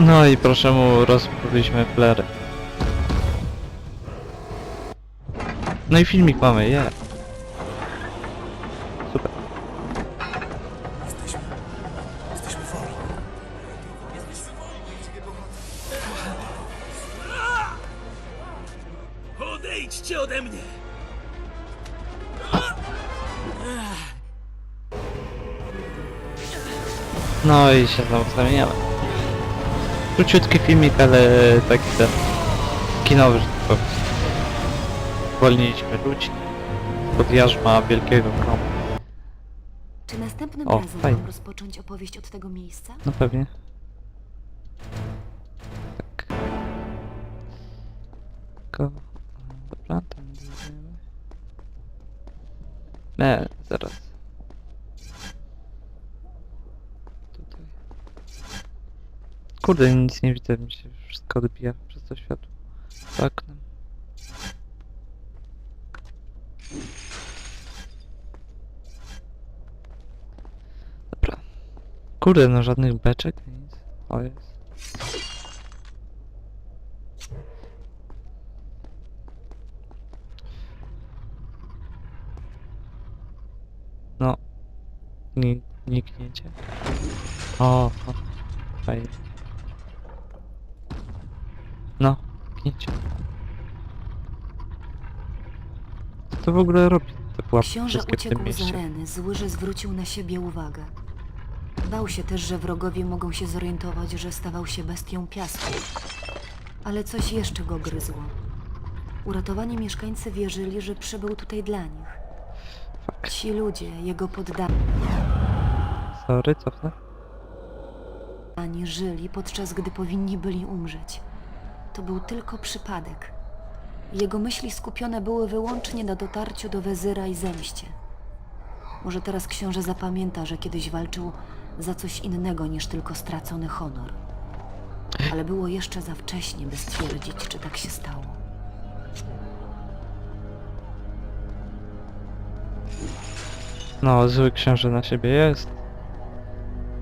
No i proszę mu rozpowiedzieliśmy flery. No i filmik mamy, je. Super. Jesteśmy... Jesteśmy wolni. Odejdźcie ode mnie! No i się znowu zamieniamy. Króciutki filmik, ale taki ten kinowy, że powiem. Zwolniliśmy ludzi pod jarzma wielkiego gromu. Czy następnym O, razem fajnie. mam rozpocząć opowieść od tego miejsca? No pewnie. Kurde, nic nie widzę, mi się wszystko odbija przez to światło. Za oknem. Dobra. Kurde, no żadnych beczek, nic. O jest. No. Nie, nie kniecie. O, o. Fajnie. No, Co to w ogóle robi? Te pułapki Książę wszystkie w tym uciekł z mieście. areny, zły, że zwrócił na siebie uwagę. Bał się też, że wrogowie mogą się zorientować, że stawał się bestią piasku. Ale coś jeszcze go gryzło. Uratowani mieszkańcy wierzyli, że przybył tutaj dla nich. Ci ludzie, jego poddani, Sorry, cofnę. żyli podczas gdy powinni byli umrzeć. To był tylko przypadek. Jego myśli skupione były wyłącznie na dotarciu do wezyra i zemście. Może teraz książę zapamięta, że kiedyś walczył za coś innego niż tylko stracony honor. Ale było jeszcze za wcześnie, by stwierdzić, czy tak się stało. No, zły książę na siebie jest.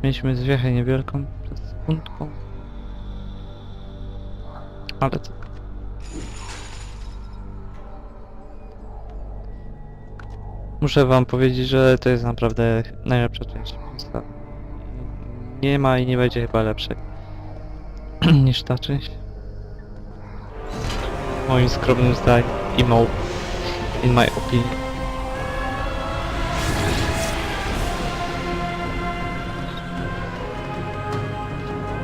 Mieliśmy zwiechę niewielką przed sekundką. Ale co? Muszę wam powiedzieć, że to jest naprawdę najlepsza część miasta. Nie ma i nie będzie chyba lepszej niż ta część. Moim skromnym zdaniem i mo in my opinion.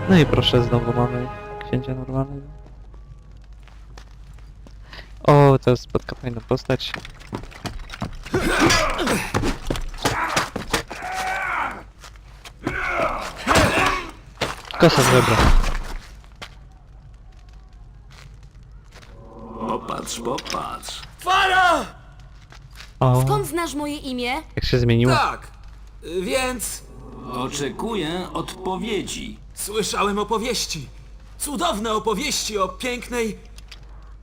No i proszę, znowu mamy księcia normalnego. O, to spotka fajna postać. Kosa zebra. Popatrz, popatrz. Fara! O, Skąd znasz moje imię? jak się zmieniło. Tak, więc Oczekuję odpowiedzi. słyszałem opowieści. Cudowne opowieści o pięknej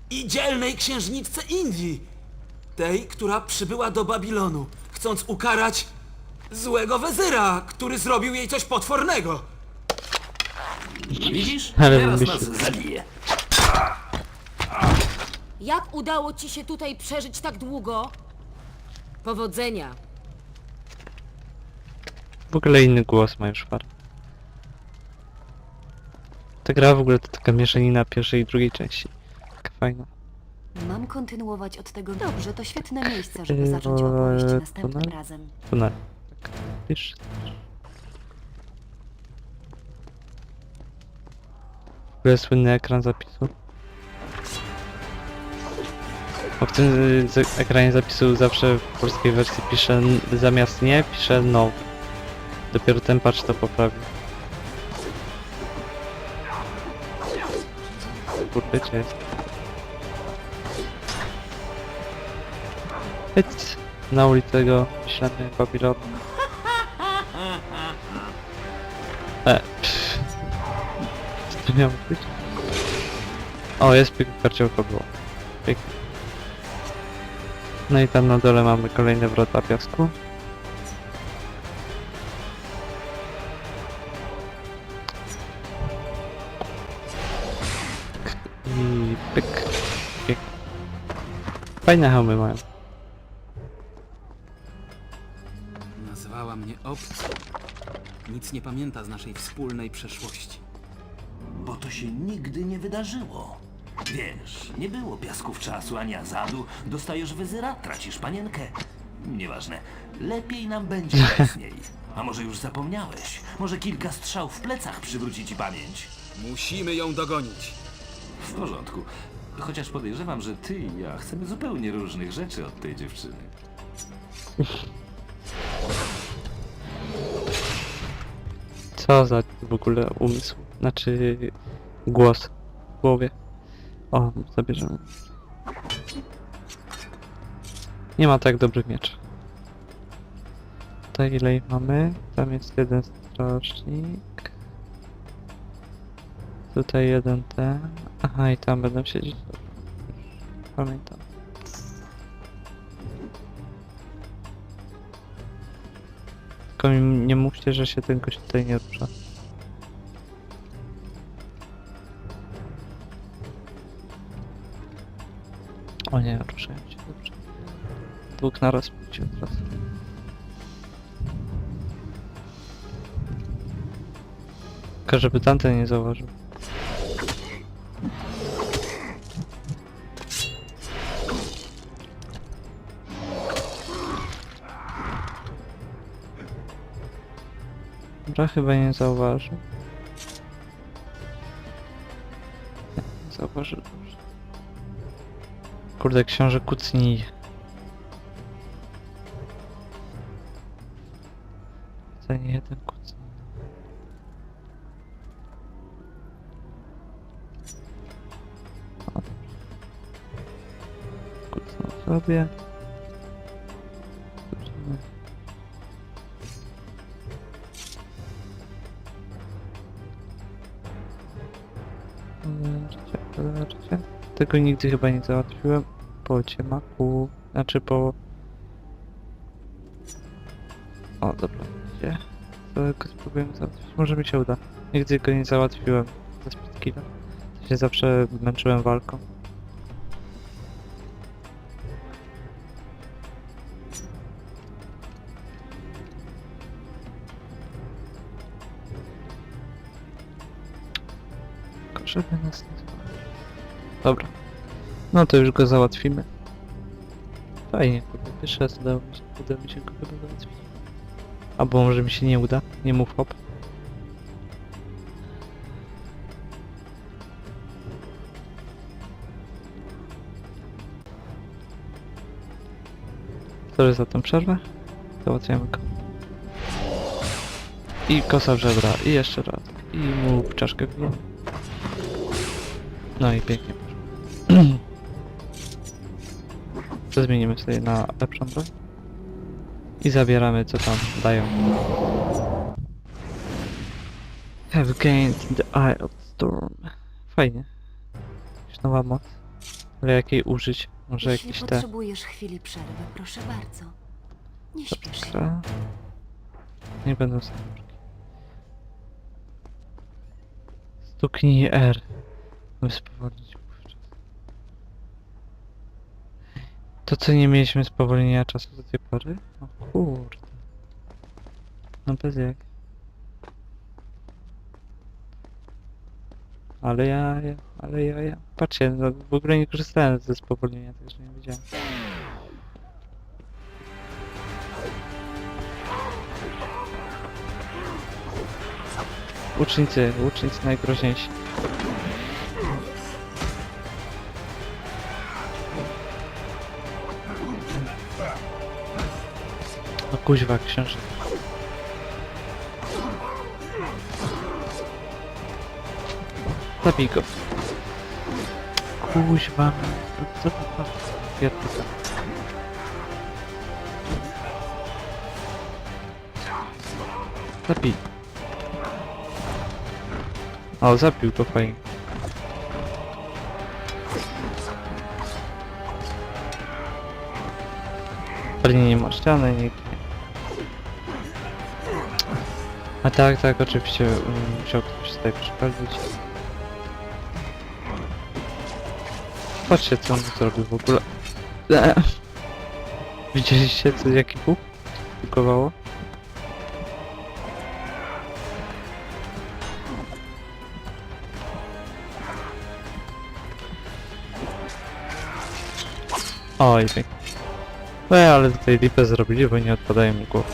i dzielnej księżniczce Indii. Tej, która przybyła do Babilonu, chcąc ukarać złego wezyra, który zrobił jej coś potwornego. Widzisz? Ale Teraz myśl- nas zabije. Jak udało ci się tutaj przeżyć tak długo? Powodzenia. W ogóle inny głos ma już far. Ta gra w ogóle to taka mieszanina pierwszej i drugiej części. Fajna. Mam kontynuować od tego. Dobrze, to świetne miejsce, żeby Eee, zacząć opowieść eee, następnym tunel? razem. Na... Tak. Wiesz? W ogóle słynny ekran zapisu. Bo w tym y, z- ekranie zapisu zawsze w polskiej wersji pisze n- zamiast nie, pisze no. Dopiero ten patch to poprawił. Kurde, gdzie jest? Hyc! Na ulicę go, ślany Babilon. E, pff. Co to miało być? O, jest karciołko było. Pięknie. No i tam na dole mamy kolejne wrota piasku. I pyk. Pięknie. Fajne hełmy mają. Mnie obcym. Nic nie pamięta z naszej wspólnej przeszłości. Bo to się nigdy nie wydarzyło. Wiesz, nie było piasków czasu ani azadu. Dostajesz wyzyra, tracisz panienkę. Nieważne. Lepiej nam będzie bez niej. A może już zapomniałeś? Może kilka strzał w plecach przywróci ci pamięć? Musimy ją dogonić. W porządku. Chociaż podejrzewam, że ty i ja chcemy zupełnie różnych rzeczy od tej dziewczyny. Co za w ogóle umysł? Znaczy głos w głowie. O, zabierzemy. Nie ma tak dobrych mieczy. Tutaj ile ich mamy? Tam jest jeden strażnik. Tutaj jeden ten. Aha, i tam będą siedzieć. Pamiętam. Tylko mi nie mówcie, że się ten gość tutaj nie rusza. O nie, ruszają się, dobrze. Dwóch naraz pójdzie teraz. Tylko żeby tamten nie zauważył. Dobra, chyba nie zauważył. Zauważył, dobrze. Kurde, książę kucnij. To nie jeden kucnij. Kucnął sobie. Tego nigdy chyba nie załatwiłem po ciemaku, znaczy po... O, dobra, gdzie? To go spróbujemy załatwić, może mi się uda. Nigdy go nie załatwiłem ze speedkilla. To się zawsze męczyłem walką. Żeby nas nie. Dobra. No to już go załatwimy. Fajnie, kurde, pierwszy raz udało mi się, uda mi się go chyba załatwić. Albo może mi się nie uda, nie mów hop. Sorry za tę przerwę. Załatwiamy go. I kosa w żebra, i jeszcze raz. I mu czaszkę wbiję. No i pięknie To zmienimy sobie na lepszą broń. I zabieramy co tam dają. Have gained the Eye of Storm. Fajnie. Jakaś nowa moc. Ale jakiej użyć? Może Jeśli jakieś te... potrzebujesz chwili przerwy, proszę bardzo. Nie śpiesz się. Nie będą snajperki. Stuknij R. By spowolnić To co nie mieliśmy spowolnienia czasu do tej pory? O kurde. No bez jak. Ale ja, ja, ale ja, ja. Patrzcie, no, w ogóle nie korzystałem ze spowolnienia, także nie wiedziałem. Łucznicy, łucznicy najgroźniejsi. Kuźwa, księżyc. Zabij go. Kuźwa, co to? Pierdolę. Zabij. O, zabił to fajnie. Pewnie nie ma ściany, nikt A tak, tak, oczywiście um, musiał ktoś tutaj przeszkodzić. Patrzcie co on zrobił w ogóle. Widzieliście co, jaki pół? Bukowało? Oj. No ale tutaj lipę zrobili, bo nie odpadają mi głowy.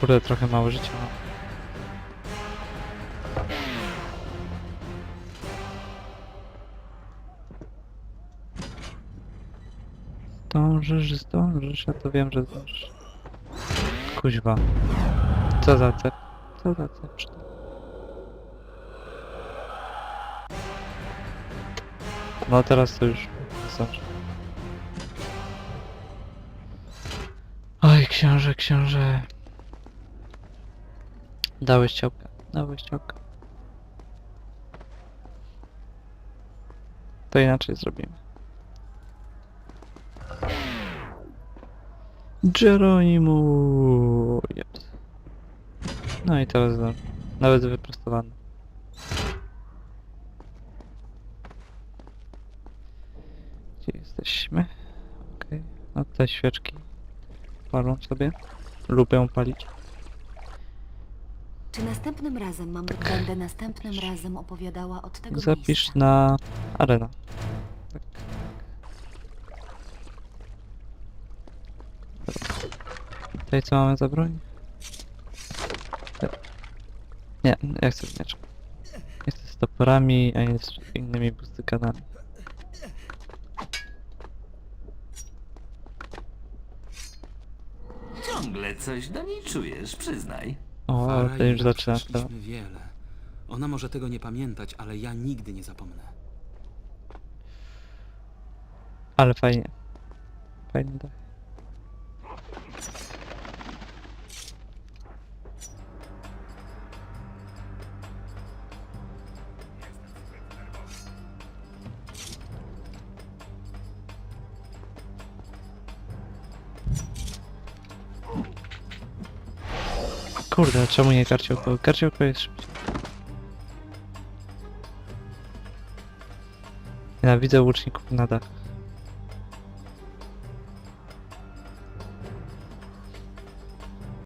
Kurde, trochę mało życia mam. Zdążysz, zdążysz, ja to wiem, że zdążysz. Kuźwa. Co za cep? Co za cep? No teraz to już zdążę. Oj, książę, książę. Dałeś ciałkę, dałeś ciałkę. To inaczej zrobimy. Jeronimu! Jeps. No i teraz zdążę. Nawet wyprostowany. Gdzie jesteśmy? Okej. No te świeczki palą sobie. Lubią palić. Czy następnym razem mam będę następnym razem opowiadała od tego Zapisz miejsca? na arena. Tak. Dobra. Tutaj co mamy za broń? Nie, ja chcę z mieczem. Nie chcę z toporami, a nie z innymi bustykanami. Ciągle coś do niej czujesz, przyznaj. O, to już zaczyna. przeszliśmy Dobra. wiele. Ona może tego nie pamiętać, ale ja nigdy nie zapomnę. Ale fajnie. Fajnie tak. Kurde, czemu nie karciołko? Karciołko jest szybciej. Nienawidzę łuczników na dach.